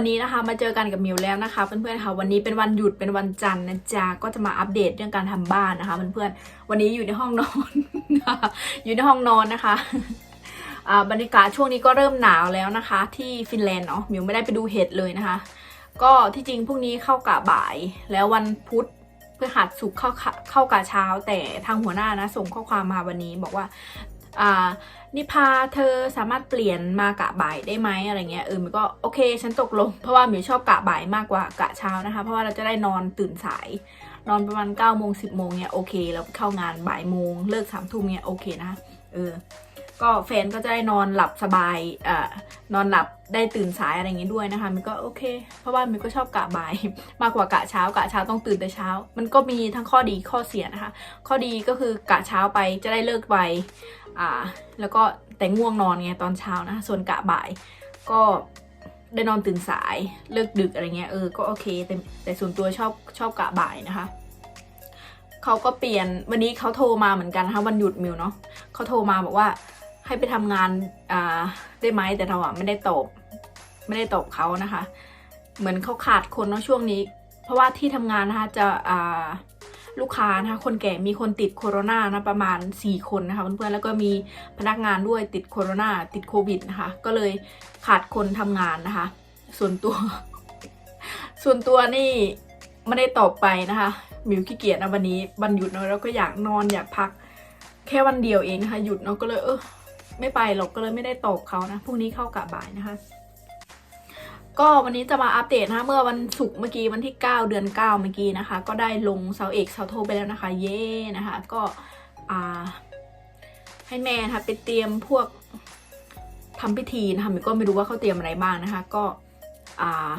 วันนี้นะคะมาเจอกันกับมิวแล้วนะคะเพื่อนๆค่ะวันนี้เป็นวันหยุดเป็นวันจันทร์นะจ๊ะก็จะมาอัปเดตเรื่องการทำบ้านนะคะเพื่อนๆวันนี้อยู่ในห้องนอนอยู่ในห้องนอนนะคะบรรยากาศช่วงนี้ก็เริ่มหนาวแล้วนะคะ ที่ฟินแลนด์เนาะมิวไม่ได้ไปดูเห็ดเลยนะคะ ก็ที่จริงพรุ่งนี้เข้ากะบ่าย แล้ววันพุธเพฤหัดสุกเข้าเข้ากะเช้า แต่ทางหัวหน้านะ ส่งข้อความมาวันนี้บอกว่า อ่านิพาเธอสามารถเปลี่ยนมากะบ่ายได้ไหมอะไรเงี้ยเออมันก็โอเคฉันตกลง เพราะว่ามิวชอบกะบ่ายมากกว่ากะเช้านะคะ เพราะว่าเราจะได้นอนตื่นสาย นอนประมาณ9ก้าโมงสิบโมงเนี่ยโอเคแล้วเข้างานบ่ายโมงเลิกสามทุ่มเนี่ยโอเคนะคะเออก็แฟนก็จะได้นอนหลับสบายเอ่อนอนหลับ ได้ตื่นสายอะไรอย่างงี้ด้วยนะคะมิวก็โอเค เพราะว่ามิวก็ชอบกะบ่าย มากกว่ากะเช้ากะเช้าต้องตื่นแต่เช้า มันก็มีทั้งข้อดีข้อเสียนะคะ ข้อดีก็คือกะเช้าไปจะได้เลิกไวอ่า แล้วก็แต่ง่วงนอนไงตอนเช้านะส่วนกะบ่ายก็ได้นอนตื่นสายเลิกดึกอะไรเงี้ยเออก็โอเค แต่แต่ส่วนตัวชอบชอบกะบ่ายนะคะเขาก็เปลี่ยนวันนี้เขาโทรมาเหมือนกันนะคะวันหยุดมิวเนาะเขาโทรมาบอกว่าให้ไปทำงานอ่าได้ไหมแต่เราอะไม่ได้ตอบ ไม่ได้ตอบเขานะคะ เหมือนเขาขาดคนเนาะช่วงนี้ เพราะว่าที่ทำงานนะคะจะอ่าลูกค้านะคะคนแก่มีคนติดโคโรนานะประมาณ 4 คนนะคะเพื่อนๆแล้วก็มีพนักงานด้วยติดโคโรนาติดโควิดนะคะก็เลยขาดคนทำงานนะคะ ส่วนตัว ส่วนตัวนี่ไม่ได้ตอบไปนะคะมิวขี้เกียจนะวันนี้วันหยุดเนาะแล้วก็อยากนอนอยากพัก แค่วันเดียวเองนะคะหยุดเนาะก็เลยเออไม่ไปหรอกก็เลยไม่ได้ตอบเขานะพรุ่งนี้เข้ากะบ่ายนะคะ ก็วันนี้จะมาอัปเดตนะคะเมื่อวันศุกร์เมื่อกี้วันที่ 9 เดือน 9 เมื่อกี้นะคะ ก็ได้ลงเสาเอกเสาโทไปแล้วนะคะ เย่นะคะ ก็อ่าให้แม่นะคะไปเตรียมพวกทำพิธีนะคะมิก็ไม่รู้ว่าเขาเตรียมอะไรบ้างนะคะ ก็อ่า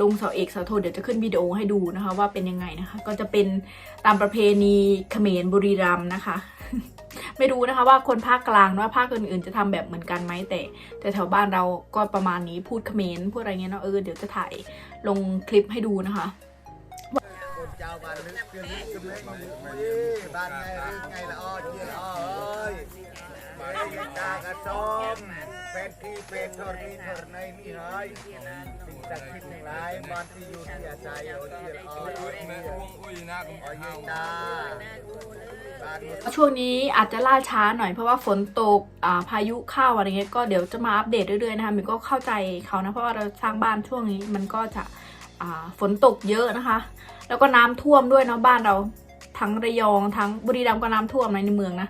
ลงเสาเอกเสาโทเดี๋ยวจะขึ้นวิดีโอให้ดูนะคะ ว่าเป็นยังไงนะคะ ก็จะเป็นตามประเพณีเขมรบุรีรัมย์นะคะ ไม่รู้นะคะว่าคนภาคกลางหรือว่าภาคอื่นๆ จะทำแบบเหมือนกันไหมแต่ แต่แถวบ้านเราก็ประมาณนี้พูดเขมรพูดอะไรเงี้ยเนาะเออเดี๋ยวจะถ่ายลงคลิปให้ดูนะคะคนเจ้าบ้านนึกเพื่อนนึกกันเลยบ้านไงเรื่องไงละอ้อเจียละอ้อเอ้ยไปยังตากระซ้อม เป็นที่เป็นทอรีทอรในมีหายสิ่งศักดิ์สิทธิ์ทั้งหลายบ้านที่อยู่ที่อาศัยโอเจียละอ้อเอ้ยแม่วงอุ้ยนะกับอ้อยตาช่วงนี้อาจจะล่าช้าหน่อยเพราะว่าฝนตกอ่าพายุเข้าอะไรเงี้ยก็เดี๋ยวจะมาอัปเดตเรื่อยๆนะคะมินก็เข้าใจเขานะเพราะว่าเราสร้างบ้านช่วงนี้มันก็จะอ่าฝนตกเยอะนะคะ แล้วก็น้ำท่วมด้วยเนาะบ้านเราทั้งระยองทั้งบุรีรัมย์ก็น้ำท่วมในเมืองนะ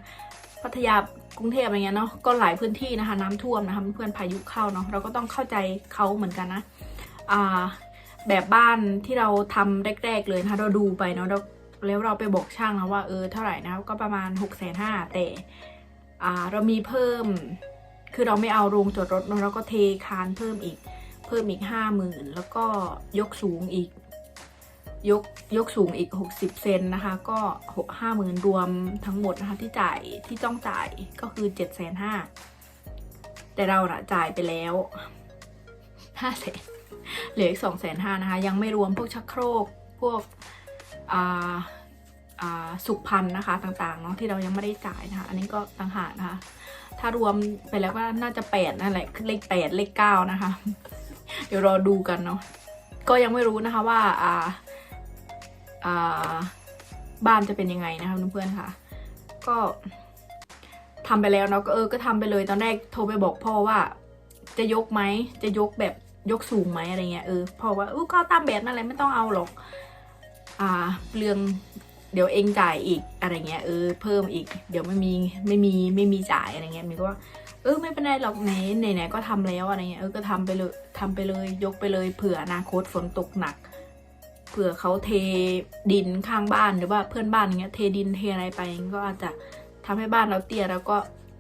พัทยา กรุงเทพอะไรเงี้ยเนาะก็หลายพื้นที่นะคะ น้ำท่วมนะคะเพื่อนพายุเข้าเนาะเราก็ต้องเข้าใจเขาเหมือนกันนะอ่าแบบบ้านที่เราทำแรก ๆ เลยนะคะเราดูไปเนาะเราแล้วเราไปบอกช่างนะว่าเออเท่าไหร่นะก็ประมาณ6กแสนห้าแต่อ่าเรามีเพิ่ม คือเราไม่เอาโรงจอดรถเนอะเราก็เทคานเพิ่มอีกเพิ่มอีกห้าหมื่นแล้วก็ยกสูงอีก ยกยกสูงอีก 60 เซนนะคะ ก็ห้าหมื่นรวมทั้งหมดนะคะที่จ่ายที่ต้องจ่ายก็คือ7จ็ดแสนห้าแต่เรานะจ่ายไปแล้วห้าแสนเหลืออีกสองแสนห้านะคะ ยังไม่รวมพวกชักโครกพวกอ่าอ่าสุขภัณฑ์นะคะต่างๆเนาะที่เรายังไม่ได้จ่ายนะคะ อันนี้ก็ต่างหากนะคะ ถ้ารวมไปแล้วก็น่าจะแปดนั่นแหละเลขแปดเลขเก้านะคะ เดี๋ยวรอดูกันเนาะก็ยังไม่รู้นะคะว่าอ่า บ้านจะเป็นยังไงนะคะเพื่อนๆค่ะ ก็ทำไปแล้วเนาะก็เออก็ทำไปเลยตอนแรกโทรไปบอกพ่อว่า จะยกไหมจะยกแบบยกสูงไหมอะไรเงี้ยเออพ่อว่าอู้ก็ตามแบบนั่นแหละไม่ต้องเอาหรอก อ่าเรื่องเดี๋ยวเองจ่ายอีกอะไรเงี้ยเออเพิ่มอีก เดี๋ยวไม่มีไม่มีไม่มีจ่ายอะไรเงี้ยมินก็ว่าเออไม่เป็นไรหรอกไหนไหนไหนก็ทำแล้วอะไรเงี้ยเออก็ทำไปเลยทำไปเลยยกไปเลยเผื่ออนาคตฝนตกหนัก เผื่อเขาเทดินข้างบ้านหรือว่าเพื่อนบ้านอย่างเงี้ยเทดินเทอะไรไปก็อาจจะทำให้บ้านเราเตี้ยแล้วก็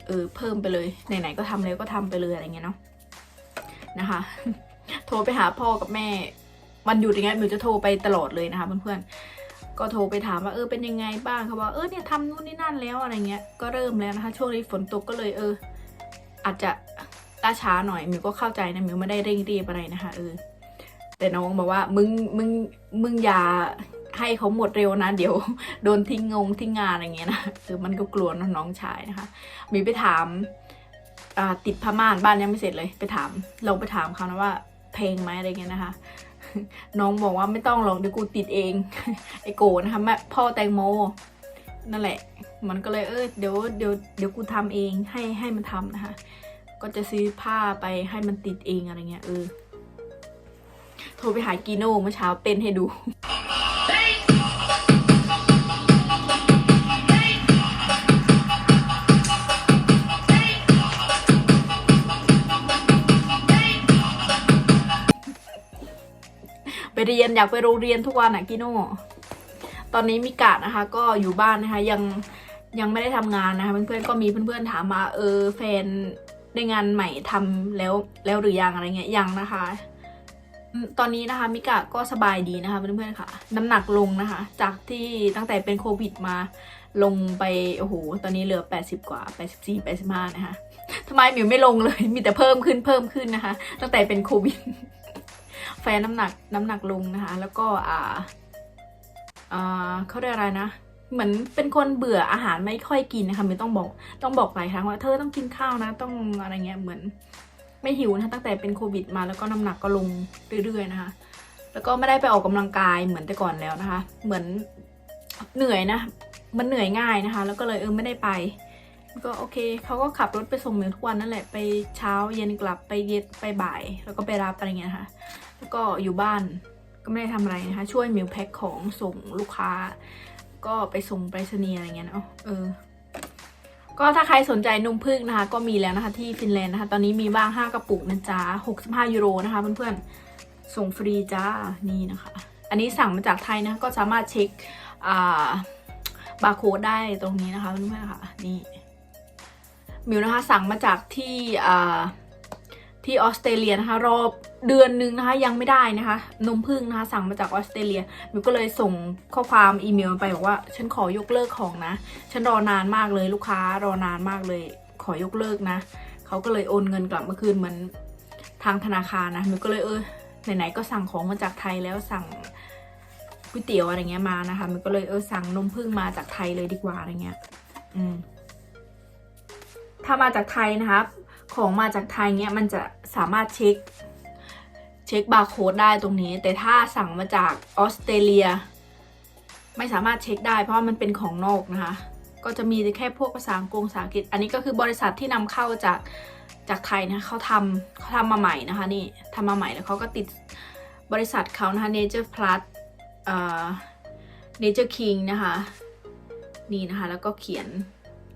เออเพิ่มไปเลยไหนๆก็ทำแล้วก็ทำไปเลยอะไรเงี้ยเนาะนะคะ โทรไปหาพ่อกับแม่วันหยุดอย่างเงี้ยมิวจะโทรไปตลอดเลยนะคะเพื่อนๆก็โทรไปถามว่าเออเป็นยังไงบ้างเขาบอกเออเนี่ยทำนู่นนี่นั่นแล้วอะไรเงี้ยก็เริ่มแล้วนะคะ ช่วงนี้ฝนตกก็เลยเออ อาจจะล่าช้าหน่อยมิวก็เข้าใจนะมิวไม่ได้เร่งรีบอะไรนะคะเออ แต่น้องบอกว่ามึงมึงมึงอย่าให้เขาหมดเร็วนะ เดี๋ยวโดนทิ้งงงทิ้งงานอะไรเงี้ยนะเออมันก็กลัวน,น้องชายนะคะมิวไปถามติดผ้าม่านบ้านยังไม่เสร็จเลยไปถามลองไปถามเขานะว่าเพลงไหมอะไรเงี้ยนะคะ น้องบอกว่าไม่ต้องหรอกเดี๋ยวกูติดเอง ไอโกนะคะแม่พ่อแตงโม นั่นแหละ มันก็เลยเออเดี๋ยวเดี๋ยวเดี๋ยวกูทำเองให้ให้มันทำนะคะ ก็จะซื้อผ้าไปให้มันติดเองอะไรเงี้ยเออ โทรไปหากีโน่เมื่อเช้าเต้นให้ดูไปเรียนอยากไปโรงเรียนทุกวันอะกิโน่ ตอนนี้มิกาดนะคะ ก็อยู่บ้านนะคะ ยังยังไม่ได้ทำงานนะคะเพื่อนๆก็มีเพื่อนๆถามมาเออแฟนได้งานใหม่ทำแล้วแล้วหรือยังอะไรเงี้ยยังนะคะ ตอนนี้นะคะมิกาก็สบายดีนะคะเพื่อนๆค่ะ น้ำหนักลงนะคะ จากที่ตั้งแต่เป็นโควิดมาลงไป โอ้โห ตอนนี้เหลือ 80 กว่า 84 85 นะคะทำไมหมิวไม่ลงเลย มีแต่เพิ่มขึ้นเพิ่มขึ้นนะคะ ตั้งแต่เป็นโควิด แฟนน้ำหนักน้ำหนักลงนะคะ แล้วก็อ่าอ่าเขาเรียกอะไรนะเหมือนเป็นคนเบื่ออาหารไม่ค่อยกินนะคะไม่ต้องบอกต้องบอกหลายครั้งว่าเธอต้องกินข้าวนะ ต้องอะไรเงี้ยเหมือน ไม่หิวนะคะตั้งแต่เป็นโควิดมาแล้วก็น้ำหนักก็ลงเรื่อยๆนะคะ แล้วก็ไม่ได้ไปออกกำลังกายเหมือนแต่ก่อนแล้วนะคะ เหมือนเหนื่อยนะ มันเหนื่อยง่ายนะคะ แล้วก็เลยเออไม่ได้ไป ก็โอเคเขาก็ขับรถไปส่งเหมือนทุกวันนั่นแหละไปเช้าเย็นกลับไปเย็นไปบ่าย แล้วก็ไปรับอะไรเงี้ยนะคะแล้วก็อยู่บ้านก็ไม่ได้ทำอะไรนะคะ ช่วยมิวแพ็คของส่งลูกค้า ก็ไปส่งไปรษณีย์อะไรเงี้ยเนาะเออ ก็ถ้าใครสนใจนมพึ่งนะคะ ก็มีแล้วนะคะที่ฟินแลนด์นะคะ ตอนนี้มีบ้าง 5 กระปุกนะจ๊ะ65 ยูโรนะคะเพื่อนๆ ส่งฟรีจ้า นี่นะคะ อันนี้สั่งมาจากไทยนะ ก็สามารถเช็คอ่าบาร์โค้ดได้ตรงนี้นะคะเพื่อนๆค่ะ นี่มิวนะคะสั่งมาจากที่อ่า ที่ออสเตรเลียนะคะรอบเดือนนึงนะคะยังไม่ได้นะคะนมพึ่งนะคะสั่งมาจากออสเตรเลียมิวก็เลยส่งข้อความอีเมลไปบอกว่า ฉันขอยกเลิกของนะ ฉันรอนานมากเลยลูกค้ารอนานมากเลย ขอยกเลิกนะเขาก็เลยโอนเงินกลับมาคืนเหมือนทางธนาคารนะมิวก็เลยเออไหนๆก็สั่งของมาจากไทยแล้วสั่งก๋วยเตี๋ยวอะไรเงี้ยมานะคะมิวก็เลยเออสั่งนมพึ่งมาจากไทยเลยดีกว่าอะไรเงี้ยอืมถ้ามาจากไทยนะครับ ของมาจากไทยเนี้ยมันจะสามารถเช็คเช็คบาร์โค้ดได้ตรงนี้ แต่ถ้าสั่งมาจากออสเตรเลีย ไม่สามารถเช็คได้เพราะว่ามันเป็นของนอกนะคะ ก็จะมีแค่พวกภาษาอังกฤษภาษาอังกฤษ อันนี้ก็คือบริษัทที่นำเข้าจากจากไทยนะเขาทำเขาทำมาใหม่นะคะนี่ทำมาใหม่แล้วเขาก็ติดบริษัทเขานะคะ Nature Plus เอ่อ Nature King นะคะ นี่นะคะ แล้วก็เขียน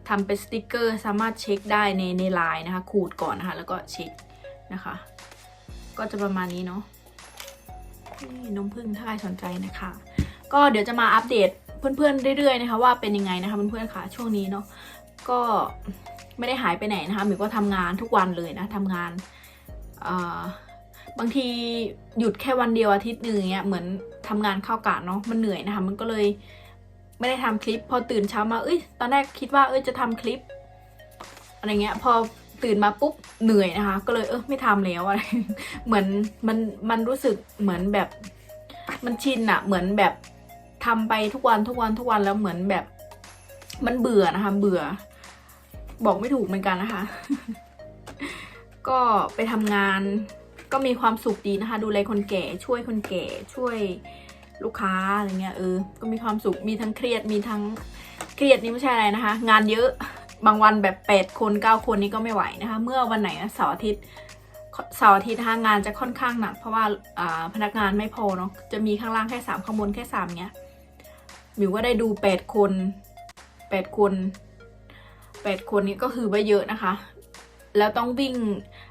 ทำเป็นสติกเกอร์ สามารถเช็คได้ในในไลน์นะคะ ขูดก่อนนะคะ แล้วก็เช็คนะคะ ก็จะประมาณนี้เนาะนี่นมพึ่งถ้าใครสนใจนะคะ ก็เดี๋ยวจะมาอัปเดตเพื่อนๆเรื่อยๆนะคะ ว่าเป็นยังไงนะคะเพื่อนๆค่ะช่วงนี้เนาะก็ไม่ได้หายไปไหนนะคะหมิวก็ทำงานทุกวันเลยนะทำงานเอ่อบางทีหยุดแค่วันเดียวอาทิตย์หนึ่งเงี้ยเหมือนทำงานเข้ากะเนาะมันเหนื่อยนะคะ มันก็เลย ไม่ได้ทำคลิป พอตื่นเช้ามาเอ้ยตอนแรกคิดว่าเอ้ยจะทำคลิป อะไรเงี้ย พอตื่นมาปุ๊บเหนื่อยนะคะ ก็เลยเออไม่ทำแล้วอะไรเหมือนมันมันรู้สึกเหมือนแบบ มันชินอะเหมือนแบบทำไปทุกวันทุกวันทุกวันแล้วเหมือนแบบ มันเบื่อนะคะ เบื่อ บอกไม่ถูกเหมือนกันนะคะ ก็ไปทำงานก็มีความสุขดีนะคะ ดูแลคนแก่ช่วยคนแก่ช่วย ลูกค้าอะไรเงี้ยเออ ก็มีความสุขมีทั้งเครียดมีทั้งเครียดนี่ไม่ใช่อะไรนะคะ งานเยอะบางวันแบบแปดคนเก้าคนนี่ก็ไม่ไหวนะคะ เมื่อวันไหนเสาร์อาทิตย์เสาร์อาทิตย์นะคะงานจะค่อนข้างหนักเพราะว่าพนักงานไม่พอเนาะจะมีข้างล่างแค่สามข้างบนแค่สามเนี้ยมิวก็ได้ดูแปดคนแปดคนแปดคนนี้ก็คือว่าเยอะนะคะ แล้วต้องวิ่ง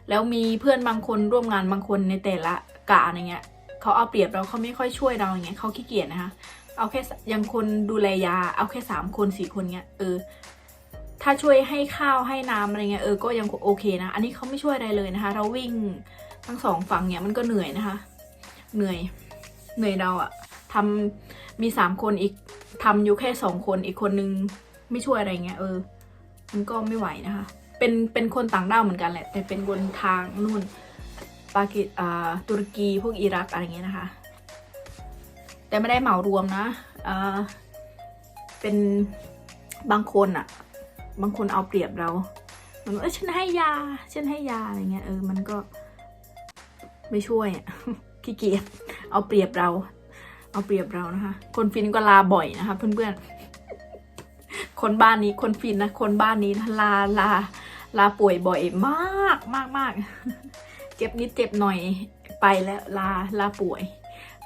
แล้วมีเพื่อนบางคนร่วมงานบางคนในแต่ละกะอะไรเงี้ย เขาเอาเปรียบเราเขาไม่ค่อยช่วยเราอย่างเงี้ยเขาขี้เกียจนะคะ เอาแค่ยังคนดูแลยา เอาแค่สามคนสี่คนเงี้ยเออถ้าช่วยให้ข้าวให้น้ำอะไรเงี้ยเออก็ยังโอเคนะ อันนี้เขาไม่ช่วยอะไรเลยนะคะ เราวิ่งทั้งสองฝั่งเนี่ยมันก็เหนื่อยนะคะ เหนื่อยเหนื่อยเราอะทำมีสามคนอีกทำอยู่แค่สองคนอีกคนนึงไม่ช่วยอะไรเงี้ยเออ มันก็ไม่ไหวนะคะ เป็นเป็นคนต่างด้าวเหมือนกันแหละ แต่เป็นคนทางนู่น ปากีอ่าตุรกีพวกอิรักอะไรเงี้ยนะคะ แต่ไม่ได้เหมารวมนะอ่าเป็นบางคนอะบางคนเอาเปรียบเราเหมือนเอ้ยฉันให้ยาฉันให้ยาอะไรเงี้ยเออมันก็ไม่ช่วยอะขี้เกียจเอาเปรียบเรา เอาเปรียบเรานะคะ คนฟินก็ลาบ่อยนะคะเพื่อนๆ คนบ้านนี้คนฟินนะคนบ้านนี้ลาลาลาป่วยบ่อยมากมากมาก เจ็บนิดเจ็บหน่อยไปแล้วลาลาป่วย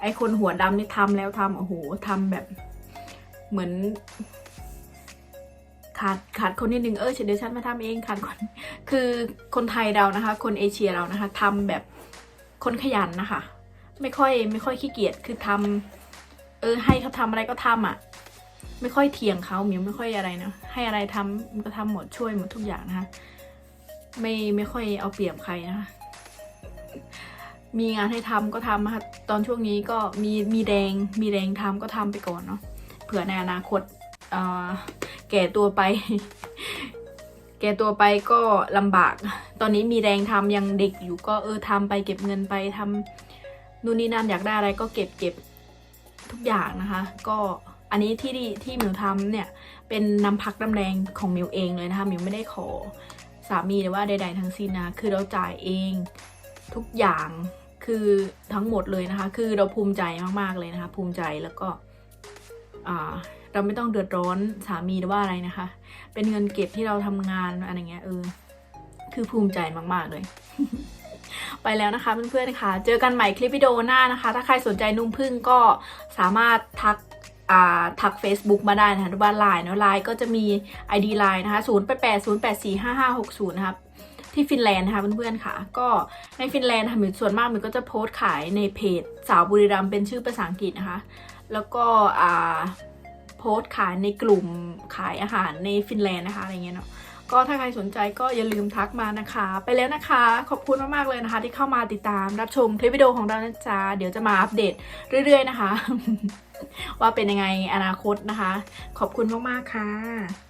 ไอคนหัวดำนี่ทำแล้วทำโอ้โหทำแบบเหมือน ขาดขาดคนนิดนึงเออเดี๋ยวฉันมาทำเองขาดคนคือคนไทยเรานะคะ คนเอเชียเรานะคะทำแบบคนขยันนะคะ ไม่ค่อยไม่ค่อยขี้เกียจคือทำเออ ให้เขาทำอะไรก็ทำอะไม่ค่อยเถียงเขาเมียวไม่ค่อยอะไรนะให้อะไรทำมันก็ทำหมดช่วยหมดทุกอย่างนะคะไม่ไม่ค่อยเอาเปรียบใครนะคะ มีงานให้ทำก็ทำนะคะตอนช่วงนี้ก็มีมีแรงมีแรงทำก็ทำไปก่อนเนาะเผื่อในอนาคตแก่ตัวไป แก่ตัวไปก็ลำบาก ตอนนี้มีแรงทำยังเด็กอยู่ก็เออทำไปเก็บเงินไปทำนู่นนี่นั่นอยากได้อะไรก็เก็บเก็บทุกอย่างนะคะ ก็อันนี้ที่ที่ที่หมิวทำเนี่ยเป็นน้ำพักน้ำแรงของมิวเองเลยนะคะมิวไม่ได้ขอสามีหรือว่าใด ๆ ทั้งสิ้นนะคือเราจ่ายเอง ทุกอย่างคือทั้งหมดเลยนะคะ คือเราภูมิใจมากๆเลยนะคะ ภูมิใจแล้วก็เราไม่ต้องเดือดร้อนสามีหรือว่าอะไรนะคะ เป็นเงินเก็บที่เราทำงานอะไรเงี้ยเออคือภูมิใจมากๆเลย ไปแล้วนะคะเพื่อนๆนะคะเจอกันใหม่คลิปวิดีโอหน้านะคะ ถ้าใครสนใจนุ่มพึ่งก็สามารถทักทัก Facebook มาได้นะคะหรือว่าไลน์เนาะไลน์ก็จะมี ID ไลน์นะคะ 0 8 8 0 8 4 5 5 6 0 นะครับ ที่ฟินแลนด์นะคะเพื่อนๆค่ะ ก็ในฟินแลนด์ค่ะมิวส่วนมากมิวก็จะโพสต์ขายในเพจสาวบุรีรัมย์เป็นชื่อภาษาอังกฤษนะคะ แล้วก็อ่าโพสต์ขายในกลุ่มขายอาหารในฟินแลนด์นะคะอะไรเงี้ยเนาะก็ถ้าใครสนใจก็อย่าลืมทักมานะคะ ไปแล้วนะคะ ขอบคุณมากๆเลยนะคะ ที่เข้ามาติดตามรับชมคลิปวิดีโอของเรานะจ๊ะเดี๋ยวจะมาอัปเดตเรื่อย ๆ นะคะ ว่าเป็นยังไงอนาคตนะคะ ขอบคุณมากๆค่ะ